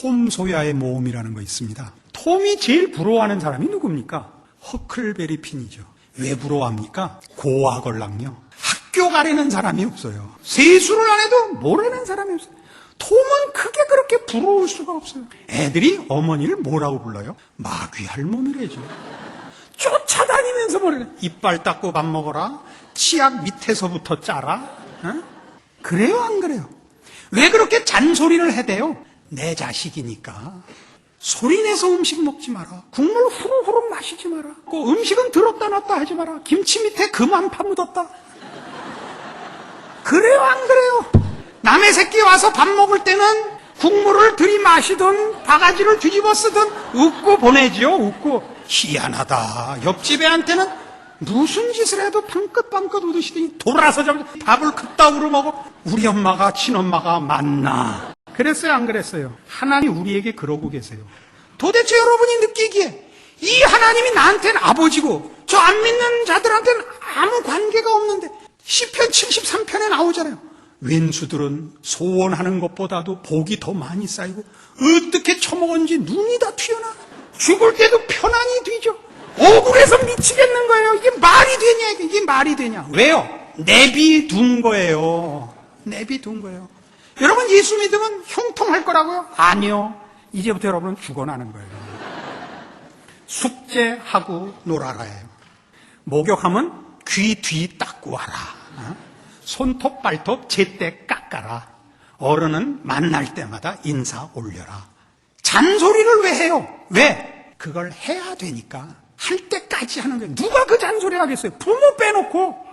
톰 소야의 모험이라는 거 있습니다. 톰이 제일 부러워하는 사람이 누굽니까? 허클베리 핀이죠. 왜 부러워합니까? 고아걸랑요. 학교 가려는 사람이 없어요. 세수를 안 해도 모르는 사람이 없어요. 톰은 크게 그렇게 부러울 수가 없어요. 애들이 어머니를 뭐라고 불러요? 마귀 할머니래죠. 쫓아다니면서 뭐래? 이빨 닦고 밥 먹어라. 치약 밑에서부터 짜라. 어? 그래요, 안 그래요? 왜 그렇게 잔소리를 해대요? 내 자식이니까. 소리내서 음식 먹지 마라. 국물 후루후루 마시지 마라. 그 음식은 들었다 놨다 하지 마라. 김치 밑에 그만 파묻었다. 그래요, 안 그래요? 남의 새끼 와서 밥 먹을 때는 국물을 들이마시든 바가지를 뒤집어 쓰든 웃고 보내지요, 웃고. 희한하다. 옆집 애한테는 무슨 짓을 해도 방긋방긋 웃으시더니 돌아서 좀 밥을 그따구로 먹어. 우리 엄마가 친엄마가 맞나. 그랬어요, 안 그랬어요? 하나님 우리에게 그러고 계세요. 도대체 여러분이 느끼기에 이 하나님이 나한테는 아버지고 저 안 믿는 자들한테는 아무 관계가 없는데 시편 73편에 나오잖아요. 왼수들은 소원하는 것보다도 복이 더 많이 쌓이고 어떻게 처먹은지 눈이 다 튀어나 죽을 때도 편안히 뒤져 억울해서 미치겠는 거예요. 이게 말이 되냐 이게, 이게 말이 되냐 왜요? 내비 둔 거예요. 내비 둔 거예요. 여러분 예수 믿으면 형통할 거라고요? 아니요. 이제부터 여러분은 죽어나는 거예요. 숙제하고 놀아라예요. 목욕하면 귀 뒤 닦고 와라. 어? 손톱 발톱 제때 깎아라. 어른은 만날 때마다 인사 올려라. 잔소리를 왜 해요? 왜? 그걸 해야 되니까 할 때까지 하는 거예요. 누가 그 잔소리 하겠어요? 부모 빼놓고